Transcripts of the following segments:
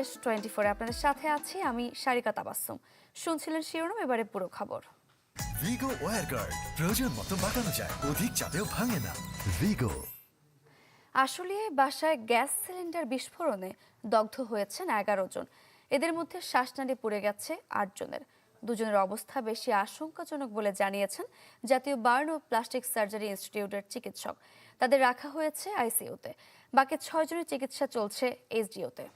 S twenty ফোরে আপনাদের সাথে আছি আমি সারিকা তাবাসসুম। শুনছিলেন শিরোনাম এবারে পুরো খবর। ভিগো ওয়ার গার্ড প্রয়োজন মতো বাঁকানো যায় অধিক চাপেও ভাঙে না। ভিগো আসলে বাসায় গ্যাস সিলিন্ডার বিস্ফোরণে দগ্ধ হয়েছেন এগারো জন। এদের মধ্যে শ্বাসনালী পুড়ে গেছে আট জনের। দুজনের অবস্থা বেশি আশঙ্কাজনক বলে জানিয়েছেন জাতীয় বার্ন ও প্লাস্টিক সার্জারি ইনস্টিটিউটের চিকিৎসক। তাদের রাখা হয়েছে আইসিইউতে। বাকি ছয় জনের চিকিৎসা চলছে এইচডিওতে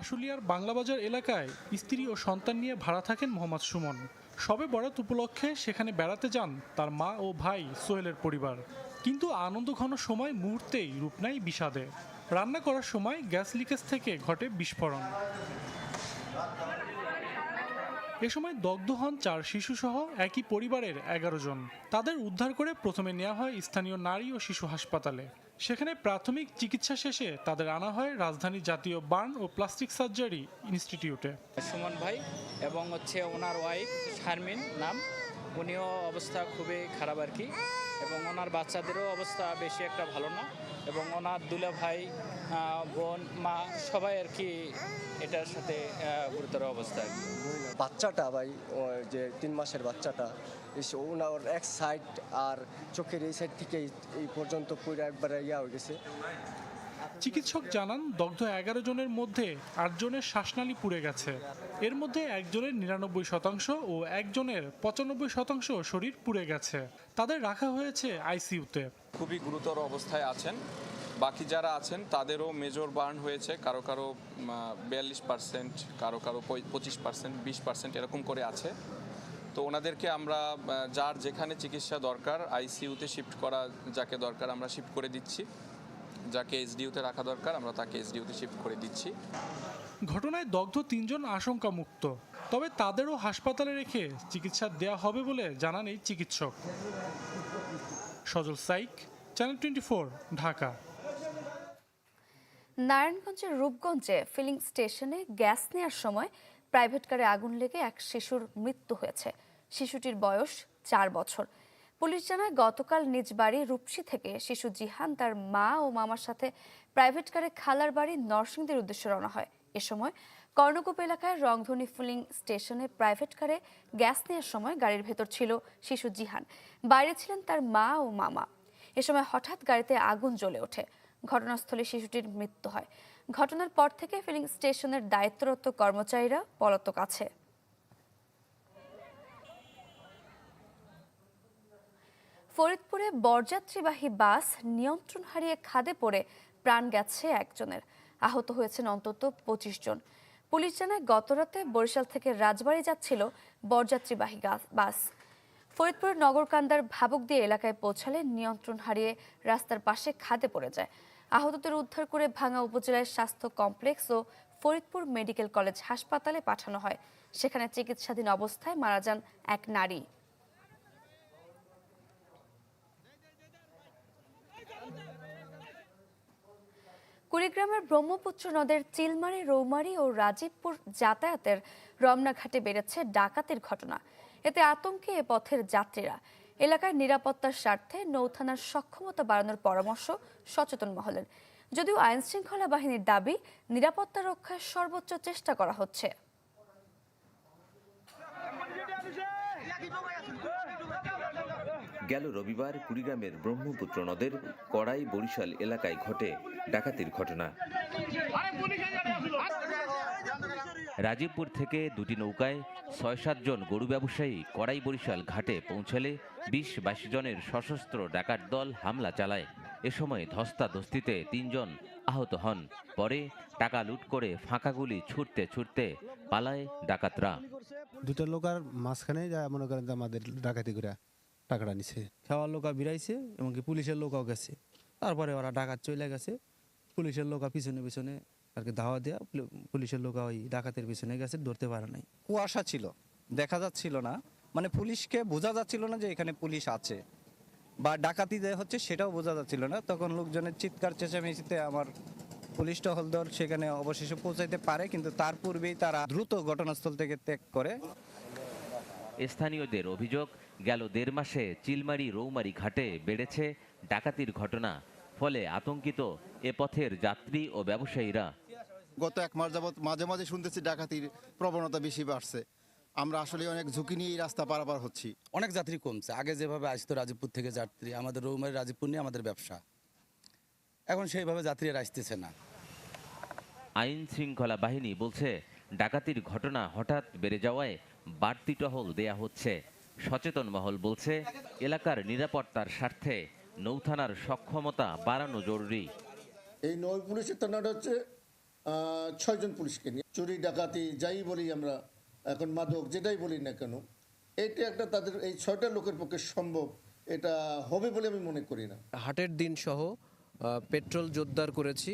আশুলিয়ার বাংলাবাজার এলাকায় স্ত্রী ও সন্তান নিয়ে ভাড়া থাকেন মোহাম্মদ সুমন। সবে বরাত উপলক্ষে সেখানে বেড়াতে যান তার মা ও ভাই সোহেলের পরিবার। কিন্তু আনন্দ ঘন সময় মুহূর্তেই রূপ নেয় বিষাদে। রান্না করার সময় গ্যাস লিকেজ থেকে ঘটে বিস্ফোরণ। এ সময় দগ্ধ হন চার শিশুসহ একই পরিবারের এগারো জন। তাদের উদ্ধার করে প্রথমে নেওয়া হয় স্থানীয় নারী ও শিশু হাসপাতালে। সেখানে প্রাথমিক চিকিৎসা শেষে তাদের আনা হয় রাজধানী জাতীয় বার্ন ও প্লাস্টিক সার্জারি ইনস্টিটিউটে। সুমন ভাই এবং হচ্ছে ওনার ওয়াইফ শারমিন নাম। উনিও অবস্থা খুবই খারাপ আর কি। এবং ওনার বাচ্চাদেরও অবস্থা বেশি একটা ভালো না। এবং ওনার দুলা ভাই বোন, মা সবাই আর কি এটার সাথে গুরুতর অবস্থা। বাচ্চাটা ভাই যে তিন মাসের বাচ্চাটা ওনার এক সাইড আর চোখের এই সাইড থেকে এই পর্যন্ত পুরো একবারে ইয়া হয়ে গেছে। চিকিৎসক জানান, দগ্ধ এগারো জনের মধ্যে আটজনের শ্বাসনালী পুড়ে গেছে। এর মধ্যে একজনের নিরানব্বই শতাংশ ও একজনের পঁচানব্বই শতাংশ শরীর পুড়ে গেছে। তাদের রাখা হয়েছে আইসিইউতে। খুবই গুরুতর অবস্থায় আছেন। বাকি যারা আছেন, তাদেরও মেজর বার্ন হয়েছে। কারও কারও বিয়াল্লিশ পার্সেন্ট কারও কারও পঁচিশ পার্সেন্ট বিশ পার্সেন্ট এরকম করে আছে। তো ওনাদেরকে আমরা যার যেখানে চিকিৎসা দরকার, আইসিইউতে শিফট করা যাকে দরকার আমরা শিফট করে দিচ্ছি। যাকে এসডিইউতে রাখা দরকার আমরা তাকে এসডিইউতে শিফট করে দিচ্ছি। ঘটনায় দগ্ধ তিনজন আশঙ্কামুক্ত। তবে তাদেরও হাসপাতালে রেখে চিকিৎসা দেয়া হবে বলে জানান এই চিকিৎসক। Sajal Saik channel twenty Dhaka. নারায়ণগঞ্জের রূপগঞ্জে ফিলিং স্টেশনে গ্যাস নেয়ার সময় প্রাইভেট কারে আগুন লেগে এক শিশুর মৃত্যু হয়েছে। শিশুটির বয়স চার বছর। পুলিশ জানায়, গতকাল নিজ বাড়ি রূপসী থেকে শিশু জিহান তার মা ও মামার সাথে প্রাইভেট কারে খালার বাড়ি নরসিংদীর উদ্দেশ্যে রওনা হয়। এ সময় কর্ণকূপ এলাকায় রংধনী ফিলিং স্টেশনে প্রাইভেট কারে গ্যাস নেওয়ার সময় গাড়ির ভেতর ছিল শিশু জিহান। বাইরে ছিলেন তার মা ও মামা। এ সময় হঠাৎ গাড়িতে আগুন জ্বলে ওঠে। ঘটনাস্থলে শিশুটির মৃত্যু হয়। ঘটনার পর থেকে ফিলিং স্টেশনের দায়িত্বরত কর্মচারীরা পলাতক আছে। ফরিদপুরে বরযাত্রীবাহী বাস নিয়ন্ত্রণ হারিয়ে খাদে পড়ে, প্রাণ গেছে একজনের। আহত হয়েছেন অন্তত পঁচিশ জন। পুলিশ জানায়, গতরাতে বরিশাল থেকে রাজবাড়ী যাচ্ছিল বরযাত্রীবাহী বাস। ফরিদপুরের নগরকান্দার ভাবুক দিয়ে এলাকায় পৌঁছালে নিয়ন্ত্রণ হারিয়ে রাস্তার পাশে খাদে পড়ে যায়। আহতদের উদ্ধার করে ভাঙা উপজেলার স্বাস্থ্য কমপ্লেক্স ও ফরিদপুর মেডিকেল কলেজ হাসপাতালে পাঠানো হয়। সেখানে চিকিৎসাধীন অবস্থায় মারা যান এক নারী। কুড়িগ্রামের ব্রহ্মপুত্র নদের চিলমারি, রৌমারি ও রাজীবপুর যাতায়াতের রমনাঘাটে বেড়েছে ডাকাতির ঘটনা। এতে আতঙ্কে এ পথের যাত্রীরা। এলাকার নিরাপত্তার স্বার্থে নৌথানার সক্ষমতা বাড়ানোর পরামর্শ সচেতন মহলের। যদিও আইনশৃঙ্খলা বাহিনীর দাবি, নিরাপত্তা রক্ষায় সর্বোচ্চ চেষ্টা করা হচ্ছে। গেল রবিবার কুড়িগ্রামের ব্রহ্মপুত্র নদের কড়াই বরিশাল এলাকায় ঘটে ডাকাতির ঘটনা। রাজীবপুর থেকে দুটি নৌকায় ছয় সাতজন গরু ব্যবসায়ী কড়াই বরিশাল ঘাটে পৌঁছালে বিশ বাইশ জনের সশস্ত্র ডাকাত দল হামলা চালায়। এ সময় ধস্তাধস্তিতে তিনজন আহত হন। পরে টাকা লুট করে ফাঁকা গুলি ছুটতে ছুটতে পালায় ডাকাতরা। দুটা লোকার মাঝখানে যা মনে করেন আমাদের ডাকাতি করে। টাকাটা নিছে। খাওয়ার লোকা বিরাইছে এমনকি পুলিশের লোকাও গেছে। তারপরে ওরা ডাকাত চলে গেছে। পুলিশের লোকা পিছনে পিছনে আর কি ধাওয়া দেওয়া পুলিশের লোকা ওই ডাকাতের পিছনে গেছে, ধরতে পারে নাই। কুয়াশা ছিল, দেখা যাচ্ছিল না। মানে পুলিশকে বোঝা যাচ্ছিল না যে এখানে পুলিশ আছে। বা ডাকাতি যে হচ্ছে সেটাও বোঝা যাচ্ছিল না। তখন লোকজনের চিৎকার, চেঁচামেচিতে আমার পুলিশ টহল দল সেখানে অবশেষে পৌঁছাইতে পারে, কিন্তু তার পূর্বেই তারা দ্রুত ঘটনাস্থল থেকে ত্যাগ করে স্থানীয়দের অভিযোগ গেল দেড় মাসে চিলমারি রৌমারি ঘাটে বেড়েছে ডাকাতির ঘটনা। ফলে আতঙ্কিত এ পথের যাত্রী ও ব্যবসায়ীরা। গত এক মাস যাবৎ মাঝে মাঝে শুনতেছি ডাকাতির প্রবণতা বেশি বাড়ছে। আমরা আসলে অনেক ঝুঁকি নিয়ে এই রাস্তা পারাপার হচ্ছি। অনেক যাত্রী কমছে। আগে যেভাবে আসতো রাজীবপুর থেকে যাত্রী আমাদের রৌমারি রাজীবপুর নিয়ে আমাদের ব্যবসা। এখন সেইভাবে যাত্রী আর আসতেছে না। আইন শৃঙ্খলা বাহিনী বলছে ডাকাতির ঘটনা হঠাৎ বেড়ে যাওয়ায় বাড়তি টহল দেয়া হচ্ছে। সচেতন মহল বলছে এলাকার নিরাপত্তার স্বার্থে নৌথানার সক্ষমতা বাড়ানো জরুরি। এই নৌ পুলিশের থানাটা হচ্ছে ছয়জন পুলিশকে নিয়ে। চুরি ডাকাতি যাই বলি আমরা এখন মাদক যেটাই বলি না কেন এটা একটা তাদের এই ছয়টা লোকের পক্ষে সম্ভব এটা হবে বলে আমি মনে করি না। হাটের দিন সহ পেট্রোল জোরদার করেছি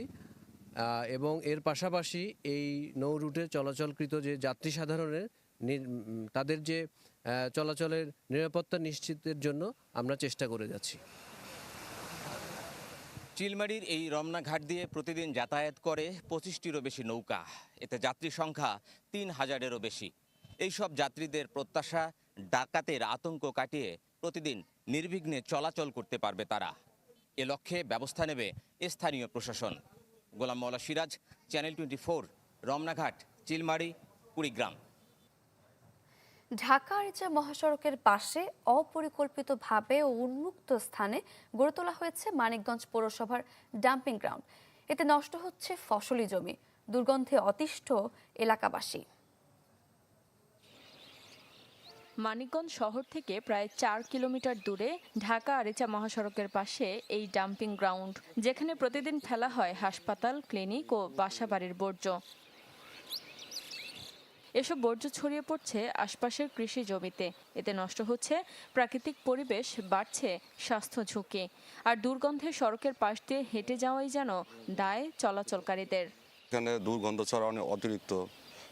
এবং এর পাশাপাশি এই নৌ রুটে চলাচলকৃত যে যাত্রী সাধারণের তাদের যে চলাচলের নিরাপত্তা নিশ্চিতের জন্য আমরা চেষ্টা করে যাচ্ছি। চিলমারির এই রমনা ঘাট দিয়ে প্রতিদিন যাতায়াত করে পঁচিশটিরও বেশি নৌকা। এতে যাত্রী সংখ্যা তিন হাজারেরও বেশি। এইসব যাত্রীদের প্রত্যাশা, ডাকাতের আতঙ্ক কাটিয়ে প্রতিদিন নির্বিঘ্নে চলাচল করতে পারবে তারা। এ লক্ষ্যে ব্যবস্থা নেবে স্থানীয় প্রশাসন। Golam Moula Siraj, channel twenty four Ramnaghat Chilmari, Kurigram. Dhaka Aricha মহাসড়কের পাশে অপরিকল্পিতভাবে ও উন্মুক্ত স্থানে গড়ে তোলা হয়েছে মানিকগঞ্জ পৌরসভার ডাম্পিং গ্রাউন্ড। এতে নষ্ট হচ্ছে ফসলি জমি, দুর্গন্ধে অতিষ্ঠ এলাকাবাসী। মানিকগঞ্জ শহর থেকে প্রায় চার কিলোমিটার দূরে ঢাকা আরিচা মহাসড়কের পাশে এই ডাম্পিং গ্রাউন্ড, যেখানে প্রতিদিন ফেলা হয় হাসপাতাল, ক্লিনিক ও বাসাবাড়ির বর্জ্য। এসব বর্জ্য ছড়িয়ে পড়ছে আশপাশের কৃষি জমিতে। এতে নষ্ট হচ্ছে প্রাকৃতিক পরিবেশ বাড়ছে স্বাস্থ্য ঝুঁকি। আর দুর্গন্ধে সড়কের পাশ দিয়ে হেঁটে যাওয়াই যেন দায় চলাচলকারীদের। এখানে দুর্গন্ধ ছড়ানো অতিরিক্ত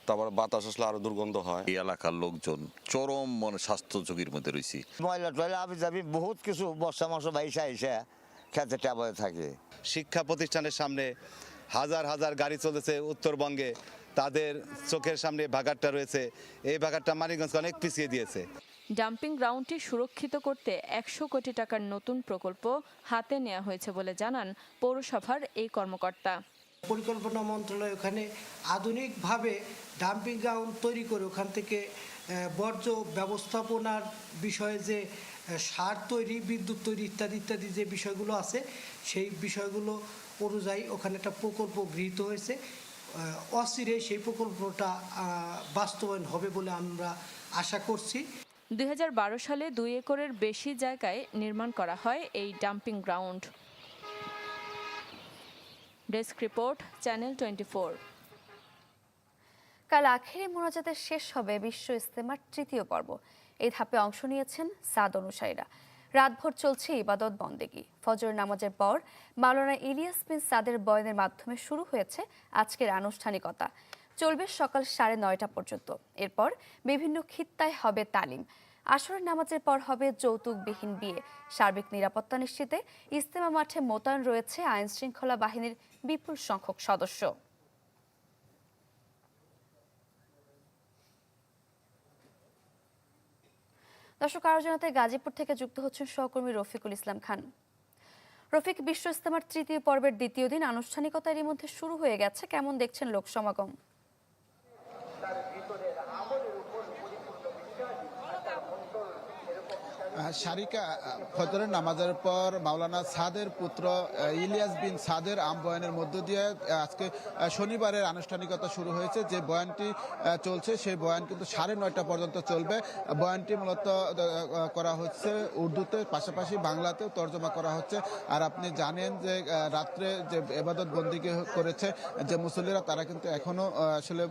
তারপর বাতাস আসলে আরও দুর্গন্ধ হয়। এই এলাকার লোকজন চরম মানে স্বাস্থ্য ঝুঁকির মধ্যে রয়েছি। ময়লা টয়লা আবি যাবি বহুত কিছু বর্ষা মাস বাইসা এসে খেতে টাবায় থাকে। শিক্ষা প্রতিষ্ঠানের সামনে হাজার হাজার গাড়ি চলেছে উত্তরবঙ্গে। তাদের চোখের সামনে ভাগারটা রয়েছে। এই ভাগারটা মানিকগঞ্জকে অনেক পিছিয়ে দিয়েছে। ডাম্পিং গ্রাউন্ডটি সুরক্ষিত করতে একশো কোটি টাকার নতুন প্রকল্প হাতে নেওয়া হয়েছে বলে জানান পৌরসভার এই কর্মকর্তা। পরিকল্পনা মন্ত্রণালয় ওখানে আধুনিকভাবে ডাম্পিং গ্রাউন্ড তৈরি করে ওখান থেকে বর্জ্য ব্যবস্থাপনার বিষয়ে যে সার তৈরি বিদ্যুৎ তৈরি ইত্যাদি ইত্যাদি যে বিষয়গুলো আছে সেই বিষয়গুলো অনুযায়ী ওখানে একটা প্রকল্প গৃহীত হয়েছে। অচিরে সেই প্রকল্পটা বাস্তবায়ন হবে বলে আমরা আশা করছি। দুই সালে দুই একরের বেশি জায়গায় নির্মাণ করা হয় এই dumping ground. Desk report channel twenty কাল আখেরি মোনাজাতের শেষ হবে বিশ্ব ইস্তেমার তৃতীয় পর্ব। এই ধাপে অংশ নিয়েছেন সাদ অনুসারীরা। রাতভর চলছে ইবাদত বন্দেগী। ফজর নামাজের পর মাওলানা ইলিয়াস বিন সাদের বয়নের মাধ্যমে শুরু হয়েছে আজকের আনুষ্ঠানিকতা। চলবে সকাল সাড়ে নয়টা পর্যন্ত। এরপর বিভিন্ন খিত্তায় হবে তালিম। আসরের নামাজের পর হবে যৌতুকবিহীন বিয়ে। সার্বিক নিরাপত্তা নিশ্চিতে ইস্তেমা মাঠে মোতায়েন রয়েছে আইন শৃঙ্খলা বাহিনীর বিপুল সংখ্যক সদস্য। দর্শক আরও জানাতে গাজীপুর থেকে যুক্ত হচ্ছেন সহকর্মী রফিকুল ইসলাম খান। রফিক, বিশ্ব ইস্তেমার তৃতীয় পর্বের দ্বিতীয় দিন আনুষ্ঠানিকতা এরই মধ্যে শুরু হয়ে গেছে। কেমন দেখছেন লোক সমাগম শারিকা ফজরের নামাজের পর মাওলানা সাদের পুত্র ইলিয়াস বিন সাদের আম বয়ানের মধ্য দিয়ে আজকে শনিবারের আনুষ্ঠানিকতা শুরু হয়েছে। যে বয়ানটি চলছে সেই বয়ান কিন্তু সাড়ে নয়টা পর্যন্ত চলবে। বয়ানটি মূলত করা হচ্ছে উর্দুতে পাশাপাশি বাংলাতেও তর্জমা করা হচ্ছে। আর আপনি জানেন যে রাত্রে যে এবাদত বন্দিকে করেছে যে মুসল্লিরা তারা কিন্তু এখনও আহ, আসলে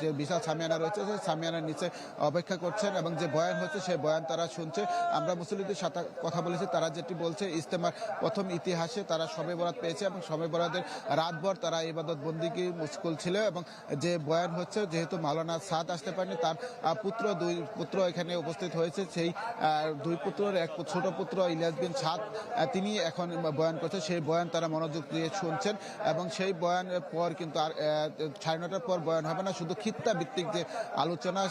যে বিশাল সামিয়ানা রয়েছে সেই সামিয়ানার নিচে অপেক্ষা করছেন এবং যে বয়ান হচ্ছে সেই বয়ান তারা শুনছে। আমরা মুসল্লিদের সাথে কথা বলেছি, তারা যেটি বলছে ইস্তেমার প্রথম ইতিহাসে তারা সবে বরাত পেয়েছে এবং সবে বরাতের রাতভর তারা ইবাদত বন্দিকে মুশকুল ছিল এবং যে বয়ান হচ্ছে, যেহেতু মাওলানা সাদ আসতে পারেনি তার পুত্র, দুই পুত্র এখানে উপস্থিত হয়েছে, সেই দুই পুত্রের এক ছোট পুত্র ইলিয়াস বিন সাদ তিনি এখন বয়ান করছে, সেই বয়ান তারা মনোযোগ দিয়ে শুনছেন এবং সেই বয়ানের পর কিন্তু আর সাড়ে নটার পর বয়ান হবে না, শুধু খিত্তা ভিত্তিক যে আলোচনা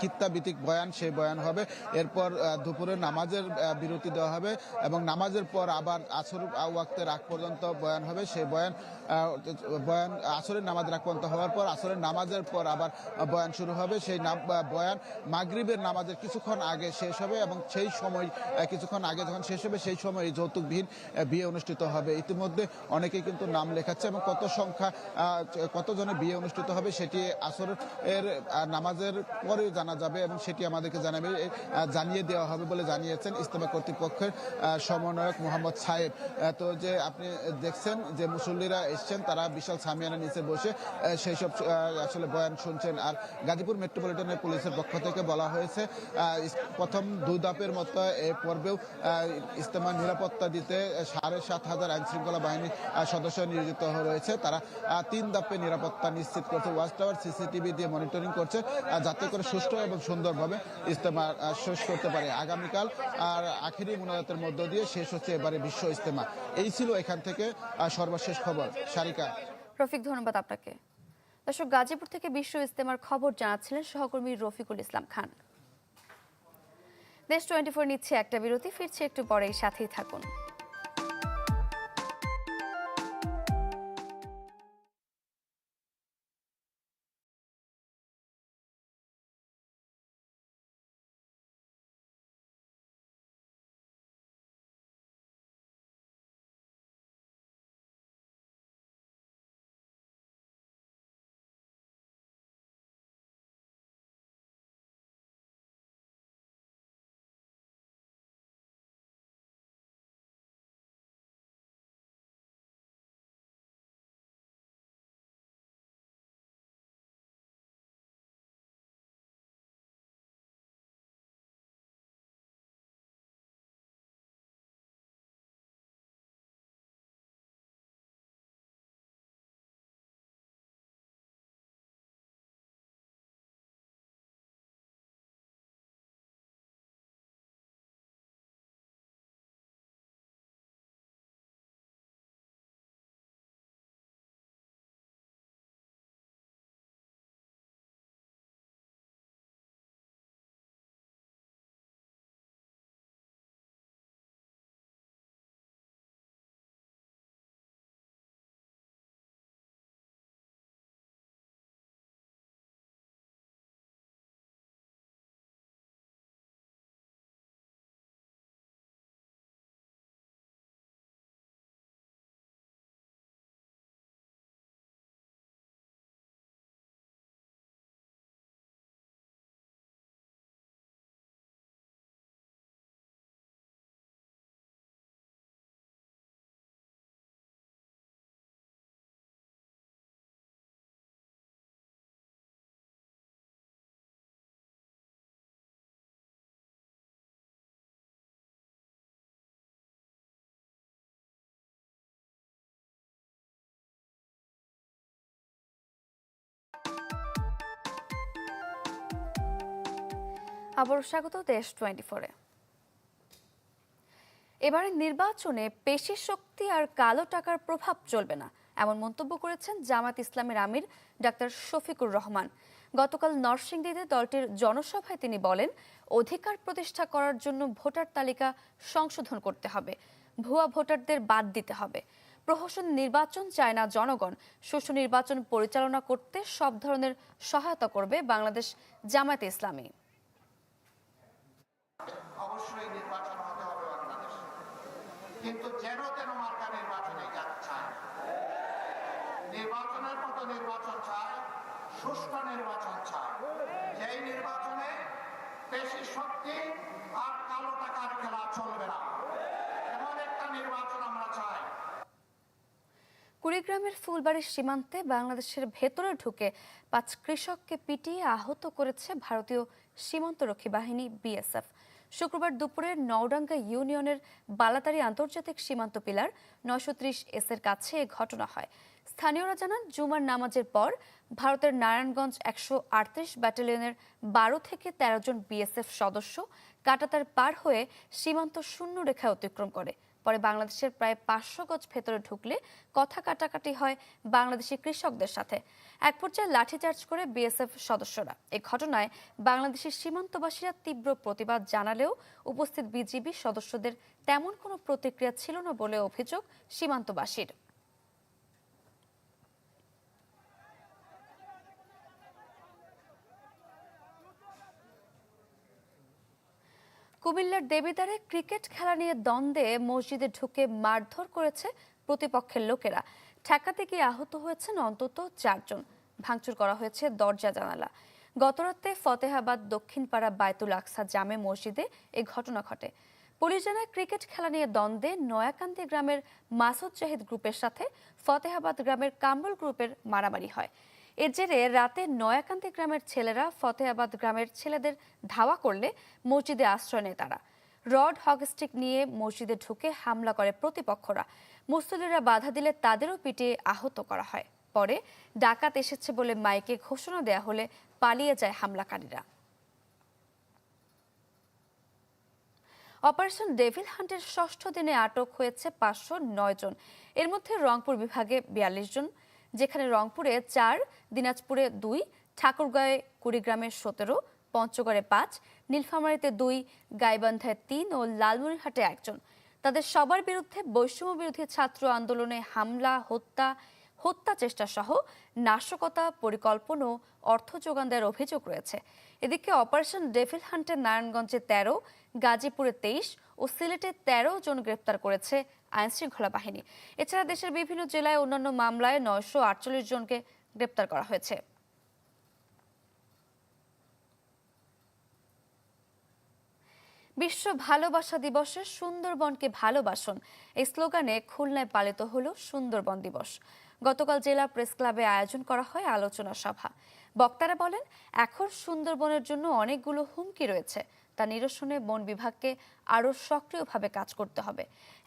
খিত্তা ভিত্তিক বয়ান, সেই বয়ান হবে। এরপর দুপুরে নামাজের নামাজের বিরতি দেওয়া হবে এবং নামাজের পর আবার আসর ওয়াক্তের আগ পর্যন্ত বয়ান হবে। সেই বয়ান বয়ান, আসরের নামাজ রাগ পর্যন্ত হওয়ার পর আসরের নামাজের পর আবার বয়ান শুরু হবে। সেই বয়ান মাগরিবের নামাজের কিছুক্ষণ আগে শেষ হবে এবং সেই সময় কিছুক্ষণ আগে যখন শেষ হবে, সেই সময় এই যৌতুকবিহীন বিয়ে অনুষ্ঠিত হবে। ইতিমধ্যে অনেকেই কিন্তু নাম লেখাচ্ছে এবং কত সংখ্যা কতজনের বিয়ে অনুষ্ঠিত হবে সেটি আসরের নামাজের পরে জানা যাবে এবং সেটি আমাদেরকে জানাবে জানিয়ে দেওয়া হবে বলে জানিয়েছেন ইস্তেমা কর্তৃপক্ষের সমন্বয়ক মোহাম্মদ সাহেব তো যে আপনি দেখছেন যে মুসল্লিরা এসছেন তারা বিশাল সামিয়ানা নিচে বসে সেই সব আসলে বয়ান শুনছেন। আর গাজীপুর মেট্রোপলিটনের পুলিশের পক্ষ থেকে বলা হয়েছে প্রথম দুই ধাপের মতো এ পর্বেও আহ, ইস্তেমার নিরাপত্তা দিতে সাড়ে সাত হাজার আইন শৃঙ্খলা বাহিনী সদস্য নিয়োজিত রয়েছে তারা তিন ধাপে নিরাপত্তা নিশ্চিত করছে। ওয়াচ টাওয়ার সিসিটিভি দিয়ে মনিটরিং করছে যাতে করে সুষ্ঠু এবং সুন্দরভাবে ইস্তেমা শেষ করতে পারে। আগামীকাল আর আখেরি মোনাজাতের মধ্য দিয়ে শেষ হচ্ছে এবারে বিশ্ব ইজতেমা। এই ছিল এখান থেকে সর্বশেষ খবর। সারিকা। রফিক, ধন্যবাদ আপনাকে। দর্শক, গাজীপুর থেকে বিশ্ব ইজতেমার খবর জানাচ্ছিলেন সহকর্মী রফিকুল ইসলাম খান। দেশ টোয়েন্টি ফোর নিচ্ছে একটা বিরতি, ফিরছে একটু পরে সাথেই থাকুন। আবারও স্বাগত দেশ টোয়েন্টি ফোরে এবারে নির্বাচনে পেশি শক্তি আর কালো টাকার প্রভাব চলবে না, এমন মন্তব্য করেছেন জামাত ইসলামের আমির ডাক্তার শফিকুর রহমান। গতকাল নরসিংদীতে দলটির জনসভায় তিনি বলেন, অধিকার প্রতিষ্ঠা করার জন্য ভোটার তালিকা সংশোধন করতে হবে, ভুয়া ভোটারদের বাদ দিতে হবে। প্রহসন নির্বাচন চায় না জনগণ সুষ্ঠু নির্বাচন পরিচালনা করতে সব ধরনের সহায়তা করবে বাংলাদেশ জামায়াতে ইসলামী। অবশ্যই নির্বাচন হতে হবে বাংলাদেশ। কিন্তু যেন তেন মার্কা নির্বাচনে চায় নির্বাচনের মতো নির্বাচন চায় সুষ্ঠু নির্বাচন চায় যেই নির্বাচনে পেশি শক্তি আর কালো টাকার খেলা চলবে না, এমন একটা নির্বাচন আমরা চাই। কুড়িগ্রামের ফুলবাড়ির সীমান্তে বাংলাদেশের ভেতরে ঢুকে পাঁচ কৃষককে পিটিয়ে আহত করেছে ভারতীয় সীমান্তরক্ষী বাহিনী, বিএসএফ। শুক্রবার দুপুরে নওডাঙ্গা ইউনিয়নের বালাতারি আন্তর্জাতিক সীমান্ত পিলার নয়শো ত্রিশ এস এর কাছে এ ঘটনা হয়। স্থানীয়রা জানান, জুমার নামাজের পর ভারতের নারায়ণগঞ্জ একশো আটত্রিশ ব্যাটালিয়নের বারো থেকে ১৩ জন বিএসএফ সদস্য কাটাতার পার হয়ে সীমান্ত শূন্য রেখা অতিক্রম করে। পরে বাংলাদেশের প্রায় পাঁচশো গজ ভেতরে ঢুকলে কথা কাটাকাটি হয় বাংলাদেশি কৃষকদের সাথে। এক পর্যায়ে লাঠিচার্জ করে বিএসএফ সদস্যরা। এ ঘটনায় বাংলাদেশের সীমান্তবাসীরা তীব্র প্রতিবাদ জানালেও উপস্থিত বিজিবি সদস্যদের তেমন কোনো প্রতিক্রিয়া ছিল না বলে অভিযোগ সীমান্তবাসীর। কুমিল্লার দেবিদারে ক্রিকেট খেলা নিয়ে দ্বন্দ্বে মসজিদে ঢুকে মারধর করেছে প্রতিপক্ষের লোকেরা। ঠেকাতে গিয়ে আহত হয়েছেন অন্তত চারজন। ভাঙচুর করা হয়েছে দরজা জানালা। গতরাতে ফতেহাবাদ দক্ষিণপাড়া বায়তুল আকসা জামে মসজিদে এ ঘটনা ঘটে। পুলিশ জানায় ক্রিকেট খেলা নিয়ে দ্বন্দ্বে নয়াকান্দি গ্রামের মাসুদ জাহিদ গ্রুপের সাথে ফতেহাবাদ গ্রামের কাম্বল গ্রুপের মারামারি হয়। এর জেরে রাতে নয়াকান্দি গ্রামের ছেলেরা ফতেহাবাদ গ্রামের ছেলেদের ধাওয়া করলে মসজিদে আশ্রয় নেয় তারা। রড হকস্টিক নিয়ে মসজিদে ঢুকে হামলা করে প্রতিপক্ষরা। মুসল্লিরা বাধা দিলে তাদেরও পিটিয়ে আহত করা হয়। পরে ডাকাত এসেছে বলে মাইকে ঘোষণা দেয়া হলে পালিয়ে যায় হামলাকারীরা। অপারেশন ডেভিল হান্টের ষষ্ঠ দিনে আটক হয়েছে পাঁচশো নয় জন। এর মধ্যে রংপুর বিভাগে বিয়াল্লিশ জন যেখানে রংপুরে চার, দিনাজপুরে দুই, ঠাকুরগাঁয়ে কুড়িগ্রামে সতেরো, পঞ্চগড়ে পাঁচ, নীলফামারীতে দুই, গাইবান্ধায় তিন ও লালমনিরহাটে একজন। তাদের সবার বিরুদ্ধে বৈষম্য বিরোধী ছাত্র আন্দোলনে হামলা, হত্যা হত্যা চেষ্টা সহ নাশকতা পরিকল্পনা ও অর্থ যোগান দেওয়ার অভিযোগ রয়েছে। এদিকে অপারেশন ডেভিল হান্টে নারায়ণগঞ্জে তেরো, গাজীপুরে তেইশ ও সিলেটে তেরো জন গ্রেপ্তার করেছে আইনশৃঙ্খলা বাহিনী। এছাড়া দেশের বিভিন্ন জেলায় অন্যান্য মামলায় নয়শো আটচল্লিশ জনকে গ্রেপ্তার করা হয়েছে। বিশ্ব ভালোবাসা দিবসে সুন্দরবনকে ভালোবাসুন। এই স্লোগানে খুলনায় পালিত হলো সুন্দরবন দিবস। গতকাল জেলা প্রেস ক্লাবে আয়োজন করা হয় আলোচনা সভা। বক্তারা বলেন, এখন সুন্দরবনের জন্য অনেকগুলো হুমকি রয়েছে। তা নিরসনে বন বিভাগকে আরও সক্রিয়ভাবে কাজ করতে হবে।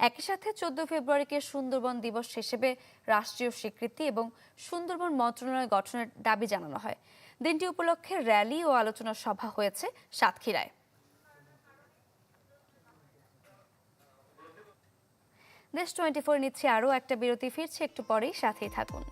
একই সাথে চোদ্দ ফেব্রুয়ারিকে সুন্দরবন দিবস হিসেবে রাষ্ট্রীয় স্বীকৃতি এবং সুন্দরবন মন্ত্রণালয় গঠনের দাবি জানানো হয়। দিনটি উপলক্ষে র্যালি ও আলোচনা সভা হয়েছে সাতক্ষীরায়। দেশ টোয়েন্টি ফোর নিচ্ছে আরও একটা বিরতি ফিরছে একটু পরেই সাথেই থাকুন।